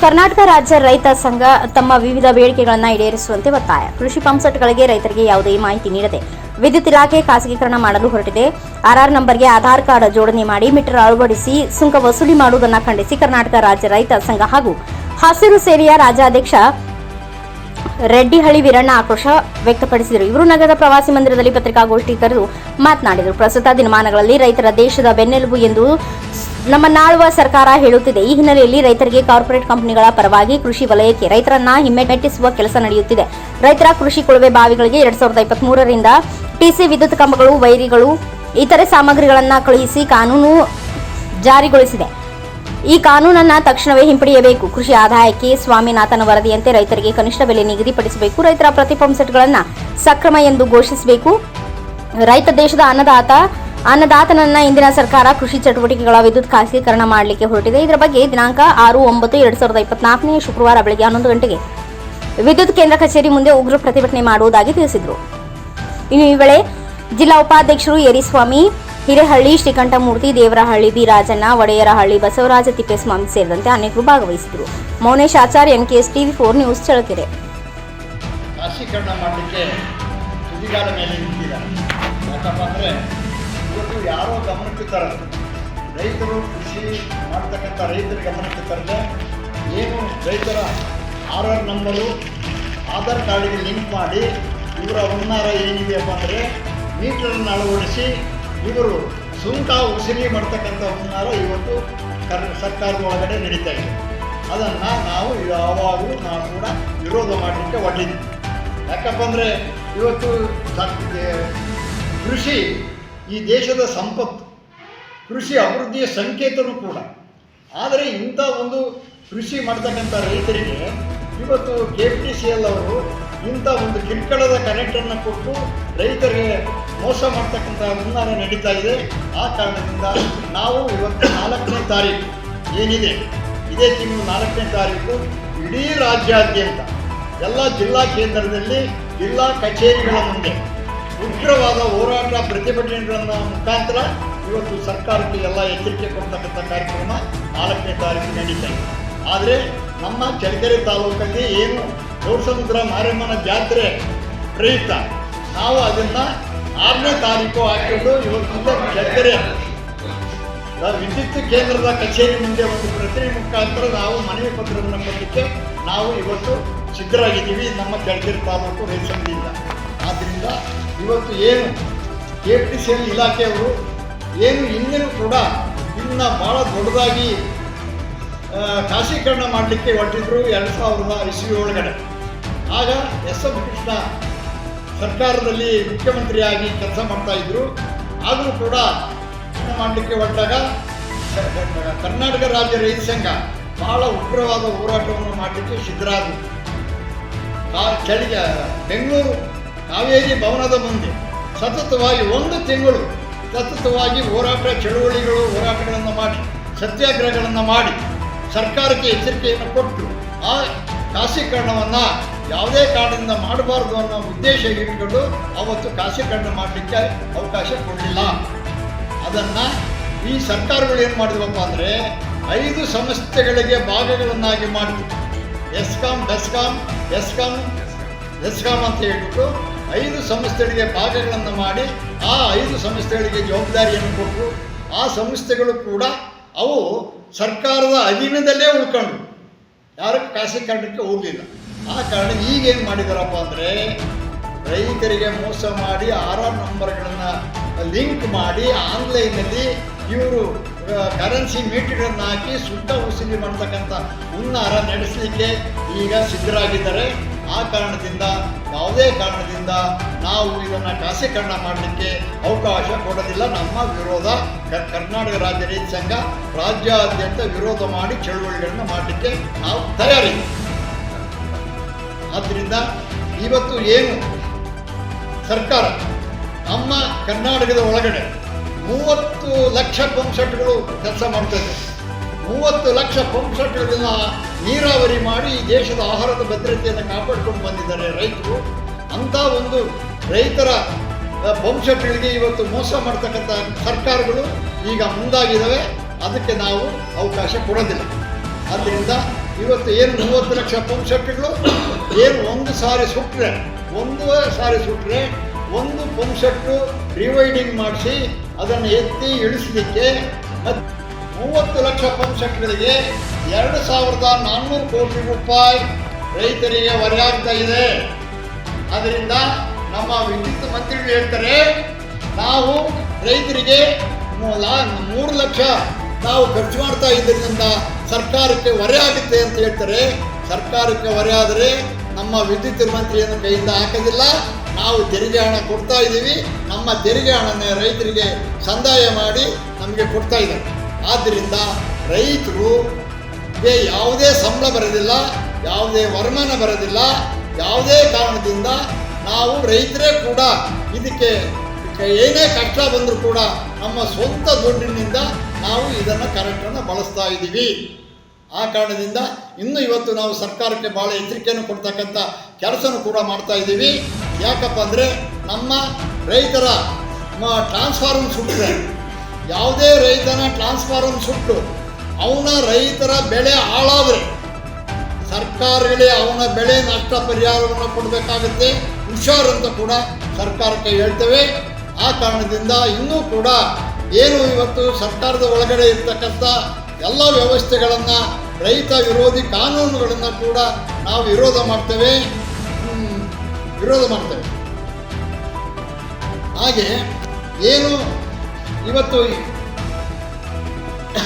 ಕರ್ನಾಟಕ ರಾಜ್ಯ ರೈತ ಸಂಘ ತಮ್ಮ ವಿವಿಧ ಬೇಡಿಕೆಗಳನ್ನು ಈಡೇರಿಸುವಂತೆ ಒತ್ತಾಯ. ಕೃಷಿ ಪಂಪ್ಸೆಟ್ಗಳಿಗೆ ರೈತರಿಗೆ ಯಾವುದೇ ಮಾಹಿತಿ ನೀಡದೆ ವಿದ್ಯುತ್ ಇಲಾಖೆ ಖಾಸಗೀಕರಣ ಮಾಡಲು ಹೊರಟಿದೆ. ಆರ್ಆರ್ ನಂಬರ್ಗೆ ಆಧಾರ್ ಕಾರ್ಡ್ ಜೋಡಣೆ ಮಾಡಿ ಮೀಟರ್ ಅಳವಡಿಸಿ ಸುಂಕ ವಸೂಲಿ ಮಾಡುವುದನ್ನು ಖಂಡಿಸಿ ಕರ್ನಾಟಕ ರಾಜ್ಯ ರೈತ ಸಂಘ ಹಾಗೂ ಹಸಿರು ಸೇನೆಯ ರಾಜ್ಯಾಧ್ಯಕ್ಷ ರೆಡ್ಡಿಹಳ್ಳಿ ವೀರಣ್ಣ ಆಕ್ರೋಶ ವ್ಯಕ್ತಪಡಿಸಿದರು. ಇವರು ನಗರದ ಪ್ರವಾಸಿ ಮಂದಿರದಲ್ಲಿ ಪತ್ರಿಕಾಗೋಷ್ಠಿ ಕರೆದು ಮಾತನಾಡಿದರು. ಪ್ರಸ್ತುತ ದಿನಮಾನಗಳಲ್ಲಿ ರೈತರ ದೇಶದ ಬೆನ್ನೆಲುಬು ಎಂದು ನಮ್ಮ ನಾಳುವ ಸರ್ಕಾರ ಹೇಳುತ್ತಿದೆ. ಈ ಹಿನ್ನೆಲೆಯಲ್ಲಿ ರೈತರಿಗೆ ಕಾರ್ಪೊರೇಟ್ ಕಂಪನಿಗಳ ಪರವಾಗಿ ಕೃಷಿ ವಲಯಕ್ಕೆ ರೈತರನ್ನ ಹಿಮ್ಮೆಟ್ಟಿಸುವ ಕೆಲಸ ನಡೆಯುತ್ತಿದೆ. ರೈತರ ಕೃಷಿ ಕೊಳವೆ ಬಾವಿಗಳಿಗೆ ಎರಡ್ ಸಾವಿರದ ಇಪ್ಪತ್ಮೂರರಿಂದ ಟಿಸಿ ವಿದ್ಯುತ್ ಕಂಬಗಳು, ವೈರಿಗಳು, ಇತರೆ ಸಾಮಗ್ರಿಗಳನ್ನು ಕಳುಹಿಸಿ ಕಾನೂನು ಜಾರಿಗೊಳಿಸಿದೆ. ಈ ಕಾನೂನನ್ನ ತಕ್ಷಣವೇ ಹಿಂಪಡೆಯಬೇಕು. ಕೃಷಿ ಆದಾಯಕ್ಕೆ ಸ್ವಾಮಿನಾಥನ ವರದಿಯಂತೆ ರೈತರಿಗೆ ಕನಿಷ್ಠ ಬೆಲೆ ನಿಗದಿಪಡಿಸಬೇಕು. ರೈತರ ಪ್ರತಿ ಪಂಪ್ಸೆಟ್ಗಳನ್ನ ಸಕ್ರಮ ಎಂದು ಘೋಷಿಸಬೇಕು. ರೈತ ದೇಶದ ಅನ್ನದಾತ ಅನ್ನದಾತನನ್ನ ಇಂದಿನ ಸರ್ಕಾರ ಕೃಷಿ ಚಟುವಟಿಕೆಗಳ ವಿದ್ಯುತ್ ಖಾಸಗೀಕರಣ ಮಾಡಲಿಕ್ಕೆ ಹೊರಟಿದೆ. ಇದರ ಬಗ್ಗೆ ದಿನಾಂಕ ಆರು ಒಂಬತ್ತು ಎರಡ್ ಸಾವಿರದ ಇಪ್ಪತ್ನಾಲ್ಕನೇ ಶುಕ್ರವಾರ ಬೆಳಗ್ಗೆ ಹನ್ನೊಂದು ಗಂಟೆಗೆ ವಿದ್ಯುತ್ ಕೇಂದ್ರ ಕಚೇರಿ ಮುಂದೆ ಉಗ್ರ ಪ್ರತಿಭಟನೆ ಮಾಡುವುದಾಗಿ ತಿಳಿಸಿದರು. ಇನ್ನು ಈ ವೇಳೆ ಜಿಲ್ಲಾ ಉಪಾಧ್ಯಕ್ಷರು ಯರಿಸ್ವಾಮಿ ಹಿರೇಹಳ್ಳಿ, ಶ್ರೀಕಂಠಮೂರ್ತಿ, ದೇವರಹಳ್ಳಿ ಬಿ ರಾಜಣ್ಣ ಒಡೆಯರಹಳ್ಳಿ, ಬಸವರಾಜ ತಿಪ್ಪೇಸ್ವಾಮಿ ಸೇರಿದಂತೆ ಅನೇಕರು ಭಾಗವಹಿಸಿದರು. Mounesh Acharya N NKS TV four news Challakere. ಮಾಡಲಿಕ್ಕೆ ಮೇಲೆ ಇವತ್ತು ಯಾರೋ ಗಮನಕ್ಕೆ ತರಲ್ಲ. ರೈತರು ಕೃಷಿ ಮಾಡ್ತಕ್ಕಂಥ ರೈತರ ಗಮನಕ್ಕೆ ತರದೆ ಏನು ರೈತರ ಆರ್ ಆರ್ ನಂಬರು, ಆಧಾರ್ ಕಾರ್ಡಿಗೆ ಲಿಂಕ್ ಮಾಡಿ ಇವರ ಹುನ್ನಾರ ಏನಿದೆಯಪ್ಪ ಅಂದರೆ ಮೀಟರನ್ನು ಅಳವಡಿಸಿ ಇವರು ಸುಂಕ ಉಸಿರಿ ಮಾಡ್ತಕ್ಕಂಥ ಹುನ್ನಾರ ಇವತ್ತು ಕರ್, ಸರ್ಕಾರದ ಒಳಗಡೆ ನಡೀತಾ ಇದೆ. ಅದನ್ನು ನಾವು ಯಾವಾಗಲೂ ನಾವು ಕೂಡ ವಿರೋಧ ಮಾಡಲಿಕ್ಕೆ ಒಡ್ಡಿದ್ದೀವಿ. ಯಾಕಪ್ಪ ಅಂದರೆ ಇವತ್ತು ಕೃಷಿ ಈ ದೇಶದ ಸಂಪತ್ತು, ಕೃಷಿ ಅಭಿವೃದ್ಧಿಯ ಸಂಕೇತನೂ ಕೂಡ. ಆದರೆ ಇಂಥ ಒಂದು ಕೃಷಿ ಮಾಡ್ತಕ್ಕಂಥ ರೈತರಿಗೆ ಇವತ್ತು ಕೆ ಪಿ ಸಿ ಎಲ್ ಅವರು ಇಂಥ ಒಂದು ಕಿರ್ಕಳದ ಕನೆಕ್ಟನ್ನು ಕೊಟ್ಟು ರೈತರಿಗೆ ಮೋಸ ಮಾಡ್ತಕ್ಕಂಥ ಹುನ್ನಾರ ನಡೀತಾ ಇದೆ. ಆ ಕಾರಣದಿಂದ ನಾವು ಇವತ್ತು ನಾಲ್ಕನೇ ತಾರೀಕು ಏನಿದೆ? ಇದೇ ತಿಂಗಳು ನಾಲ್ಕನೇ ತಾರೀಕು ಇಡೀ ರಾಜ್ಯಾದ್ಯಂತ, ಎಲ್ಲ ಜಿಲ್ಲಾ ಕೇಂದ್ರದಲ್ಲಿ ಜಿಲ್ಲಾ ಕಚೇರಿಗಳ ಮುಂದೆ ಉಗ್ರವಾದ ಹೋರಾಟ ಪ್ರತಿಭಟನೆಗಳನ್ನು ಮುಖಾಂತರ ಇವತ್ತು ಸರ್ಕಾರಕ್ಕೆ ಎಲ್ಲ ಎಚ್ಚರಿಕೆ ಕೊಡ್ತಕ್ಕಂಥ ಕಾರ್ಯಕ್ರಮ ನಾಲ್ಕನೇ ತಾರೀಕು ನಡೀತಾ ಇದೆ. ಆದರೆ ನಮ್ಮ ಚಳ್ಳಕೆರೆ ತಾಲೂಕಲ್ಲಿ ಏನು ಗೌರಸಮುದ್ರ ಮಾರಮ್ಮನ ಜಾತ್ರೆ ಪ್ರಯುಕ್ತ, ನಾವು ಅದನ್ನು ಆರನೇ ತಾರೀಕು ಹಾಕಿಕೊಂಡು ಇವತ್ತಿಂದ ಚಳ್ಳಕೆರೆ ವಿದ್ಯುತ್ ಕೇಂದ್ರದ ಕಚೇರಿ ಮುಂದೆ ಒಂದು ಪ್ರತಿನಿಧಿ ಮುಖಾಂತರ ನಾವು ಮನವಿ ಪತ್ರವನ್ನು ಕೊಡಲಿಕ್ಕೆ ನಾವು ಇವತ್ತು ಸಿದ್ಧರಾಗಿದ್ದೀವಿ. ನಮ್ಮ ಚಳ್ಳಕೆರೆ ತಾಲೂಕು ಸಮಿತಿಯಿಂದ ಆದ್ದರಿಂದ ಇವತ್ತು ಏನು? ಕೆ ಪಿ ಸಿ ಎಲ್ ಇಲಾಖೆಯವರು ಏನು ಇನ್ನೇನು ಕೂಡ ಇನ್ನ ಭಾಳ ದೊಡ್ಡದಾಗಿ ಖಾಸೀಕರಣ ಮಾಡಲಿಕ್ಕೆ ಹೊರಟಿದ್ರು ಎರಡು ಸಾವಿರದ ಇಸ್ವಿ ಒಳಗಡೆ ಆಗ ಎಸ್ ಎಂ ಕೃಷ್ಣ ಸರ್ಕಾರದಲ್ಲಿ ಮುಖ್ಯಮಂತ್ರಿಯಾಗಿ ಕೆಲಸ ಮಾಡ್ತಾ ಇದ್ರು. ಆದರೂ ಕೂಡ ಮಾಡಲಿಕ್ಕೆ ಹೊರಟಾಗ ಕರ್ನಾಟಕ ರಾಜ್ಯ ರೈತ ಸಂಘ ಬಹಳ ಉಗ್ರವಾದ ಹೋರಾಟವನ್ನು ಮಾಡಲಿಕ್ಕೆ ಸಿದ್ಧರಾದರು. ಚಳಿಗೆ ಬೆಂಗಳೂರು ಕಾವೇರಿ ಭವನದ ಮುಂದೆ ಸತತವಾಗಿ ಒಂದು ತಿಂಗಳು ಸತತವಾಗಿ ಹೋರಾಟ ಚಳುವಳಿಗಳು, ಹೋರಾಟಗಳನ್ನು ಮಾಡಿ, ಸತ್ಯಾಗ್ರಹಗಳನ್ನು ಮಾಡಿ ಸರ್ಕಾರಕ್ಕೆ ಎಚ್ಚರಿಕೆಯನ್ನು ಕೊಟ್ಟು ಆ ಖಾಸೀಕರಣವನ್ನು ಯಾವುದೇ ಕಾರಣದಿಂದ ಮಾಡಬಾರ್ದು ಅನ್ನೋ ಉದ್ದೇಶ ಇಟ್ಕೊಂಡು ಅವತ್ತು ಖಾಸೀಕರಣ ಮಾಡಲಿಕ್ಕೆ ಅವಕಾಶ ಕೊಡಲಿಲ್ಲ. ಅದನ್ನು ಈ ಸರ್ಕಾರಗಳು ಏನು ಮಾಡಿದ್ವಪ್ಪ ಅಂದರೆ ಐದು ಸಂಸ್ಥೆಗಳಿಗೆ ಭಾಗಗಳನ್ನಾಗಿ ಮಾಡಿತು ಎಸ್ಕಾಂ, ಬೆಸ್ಕಾಂ, ಎಸ್ಕಾಂ ಎಸ್ಕಾಂ ಅಂತ ಹೇಳ್ಬಿಟ್ಟು ಐದು ಸಂಸ್ಥೆಗಳಿಗೆ ಭಾಗಗಳನ್ನು ಮಾಡಿ ಆ ಐದು ಸಂಸ್ಥೆಗಳಿಗೆ ಜವಾಬ್ದಾರಿಯನ್ನು ಕೊಟ್ಟು ಆ ಸಂಸ್ಥೆಗಳು ಕೂಡ ಅವು ಸರ್ಕಾರದ ಅಧೀನದಲ್ಲೇ ಉಳ್ಕೊಂಡು ಯಾರು ಖಾಸೀಕರಣಕ್ಕೆ ಹೋಗಲಿಲ್ಲ. ಆ ಕಾರಣ ಈಗೇನು ಮಾಡಿದಾರಪ್ಪ ಅಂದರೆ ರೈತರಿಗೆ ಮೋಸ ಮಾಡಿ ಆರ್ ನಂಬರ್ಗಳನ್ನು ಲಿಂಕ್ ಮಾಡಿ ಆನ್ಲೈನಲ್ಲಿ ಇವರು ಕರೆನ್ಸಿ ಮೀಟ್ಗಳನ್ನು ಹಾಕಿ ಸುತ್ತ ವಸೂಲಿ ಮಾಡ್ತಕ್ಕಂಥ ಹುನ್ನಾರ ನಡೆಸಲಿಕ್ಕೆ ಈಗ ಸಿದ್ಧರಾಗಿದ್ದಾರೆ. ಆ ಕಾರಣದಿಂದ, ಯಾವುದೇ ಕಾರಣದಿಂದ ನಾವು ಇದನ್ನು ಖಾಸೀಕರಣ ಮಾಡಲಿಕ್ಕೆ ಅವಕಾಶ ಕೊಡೋದಿಲ್ಲ. ನಮ್ಮ ವಿರೋಧ ಕರ್ನಾಟಕ ರಾಜ್ಯ ರೈತ ಸಂಘ ರಾಜ್ಯಾದ್ಯಂತ ವಿರೋಧ ಮಾಡಿ ಚಳುವಳಿಗಳನ್ನು ಮಾಡಲಿಕ್ಕೆ ನಾವು ತಯಾರಿ. ಆದ್ದರಿಂದ ಇವತ್ತು ಏನು ಸರ್ಕಾರ ನಮ್ಮ ಕರ್ನಾಟಕದ ಒಳಗಡೆ ಮೂವತ್ತು ಲಕ್ಷ ಪಂಪ್ಸೆಟ್ಗಳು ಕೆಲಸ ಮಾಡ್ತದೆ ಮೂವತ್ತು ಲಕ್ಷ ಪಂಪ್ಸೆಟ್ಗಳನ್ನ ನೀರಾವರಿ ಮಾಡಿ ಈ ದೇಶದ ಆಹಾರದ ಭದ್ರತೆಯನ್ನು ಕಾಪಾಡಿಕೊಂಡು ಬಂದಿದ್ದಾರೆ ರೈತರು. ಅಂಥ ಒಂದು ರೈತರ ವಂಶ ಪಂಪ್ಸೆಟ್ಗಳಿಗೆ ಇವತ್ತು ಮೋಸ ಮಾಡ್ತಕ್ಕಂಥ ಸರ್ಕಾರಗಳು ಈಗ ಮುಂದಾಗಿದ್ದಾವೆ. ಅದಕ್ಕೆ ನಾವು ಅವಕಾಶ ಕೊಡೋದಿಲ್ಲ. ಆದ್ದರಿಂದ ಇವತ್ತು ಏನು ಮೂವತ್ತು ಲಕ್ಷ ಪಂಪ್ ಸೆಟ್ಗಳು ಏನು ಒಂದು ಸಾರಿ ಸುಟ್ಟರೆ ಒಂದು ಸಾರಿ ಸುಟ್ಟರೆ ಒಂದು ಪಂಪ್ಸೆಟ್ಟು ರಿವೈಡಿಂಗ್ ಮಾಡಿಸಿ ಅದನ್ನು ಎತ್ತಿ ಇಳಿಸಲಿಕ್ಕೆ ಮತ್ತು ಮೂವತ್ತು ಲಕ್ಷ ಪಂಪ್ ಸೆಟ್ಗಳಿಗೆ ಎರಡು ಸಾವಿರದ ನಾನ್ನೂರು ಕೋಟಿ ರೂಪಾಯಿ ರೈತರಿಗೆ ಹೊರೆಯಾಗ್ತಾ ಇದೆ. ಅದರಿಂದ ನಮ್ಮ ವಿದ್ಯುತ್ ಮಂತ್ರಿಗಳು ಹೇಳ್ತಾರೆ, ನಾವು ರೈತರಿಗೆ ಮೂರು ಲಕ್ಷ ನಾವು ಖರ್ಚು ಮಾಡ್ತಾ ಇದ್ದರಿಂದ ಸರ್ಕಾರಕ್ಕೆ ಹೊರೆ ಆಗುತ್ತೆ ಅಂತ ಹೇಳ್ತಾರೆ. ಸರ್ಕಾರಕ್ಕೆ ಹೊರೆ ಆದರೆ ನಮ್ಮ ವಿದ್ಯುತ್ ಮಂತ್ರಿಯನ್ನು ಕೈಯಿಂದ ಹಾಕೋದಿಲ್ಲ. ನಾವು ತೆರಿಗೆ ಹಣ ಕೊಡ್ತಾ ಇದ್ದೀವಿ. ನಮ್ಮ ತೆರಿಗೆ ಹಣನೇ ರೈತರಿಗೆ ಸಂದಾಯ ಮಾಡಿ ನಮಗೆ ಕೊಡ್ತಾ ಇದ್ದಾರೆ. ಆದ್ದರಿಂದ ರೈತರು ಯಾವುದೇ ಸಂಬಳ ಬರೋದಿಲ್ಲ, ಯಾವುದೇ ವರಮಾನ ಬರೋದಿಲ್ಲ, ಯಾವುದೇ ಕಾರಣದಿಂದ ನಾವು ರೈತರೇ ಕೂಡ ಇದಕ್ಕೆ ಏನೇ ಕಷ್ಟ ಬಂದರೂ ಕೂಡ ನಮ್ಮ ಸ್ವಂತ ದುಡ್ಡಿನಿಂದ ನಾವು ಇದನ್ನು ಕರೆಂಟನ್ನು ಬಳಸ್ತಾ ಇದ್ದೀವಿ. ಆ ಕಾರಣದಿಂದ ಇನ್ನು ಇವತ್ತು ನಾವು ಸರ್ಕಾರಕ್ಕೆ ಭಾಳ ಎಚ್ಚರಿಕೆಯನ್ನು ಕೊಡ್ತಕ್ಕಂಥ ಕೆಲಸನೂ ಕೂಡ ಮಾಡ್ತಾ ಇದ್ದೀವಿ. ಯಾಕಪ್ಪ ಅಂದರೆ ನಮ್ಮ ರೈತರ ಟ್ರಾನ್ಸ್ಫಾರ್ಮ್ ಸುಟ್ಟರೆ ಯಾವುದೇ ರೈತನ ಟ್ರಾನ್ಸ್ಫಾರ್ಮ್ ಸುಟ್ಟು ಅವನ ರೈತರ ಬೆಳೆ ಹಾಳಾದರೆ ಸರ್ಕಾರಗಳೇ ಅವನ ಬೆಳೆ ನಷ್ಟ ಪರಿಹಾರವನ್ನು ಕೊಡಬೇಕಾಗುತ್ತೆ. ಹುಷಾರು ಅಂತ ಕೂಡ ಸರ್ಕಾರಕ್ಕೆ ಹೇಳ್ತೇವೆ. ಆ ಕಾರಣದಿಂದ ಇನ್ನೂ ಕೂಡ ಏನು ಇವತ್ತು ಸರ್ಕಾರದ ಒಳಗಡೆ ಇರ್ತಕ್ಕಂಥ ಎಲ್ಲ ವ್ಯವಸ್ಥೆಗಳನ್ನು ರೈತ ವಿರೋಧಿ ಕಾನೂನುಗಳನ್ನು ಕೂಡ ನಾವು ವಿರೋಧ ಮಾಡ್ತೇವೆ. ವಿರೋಧ ಮಾಡ್ತೇವೆ. ಹಾಗೆ ಏನು ಇವತ್ತು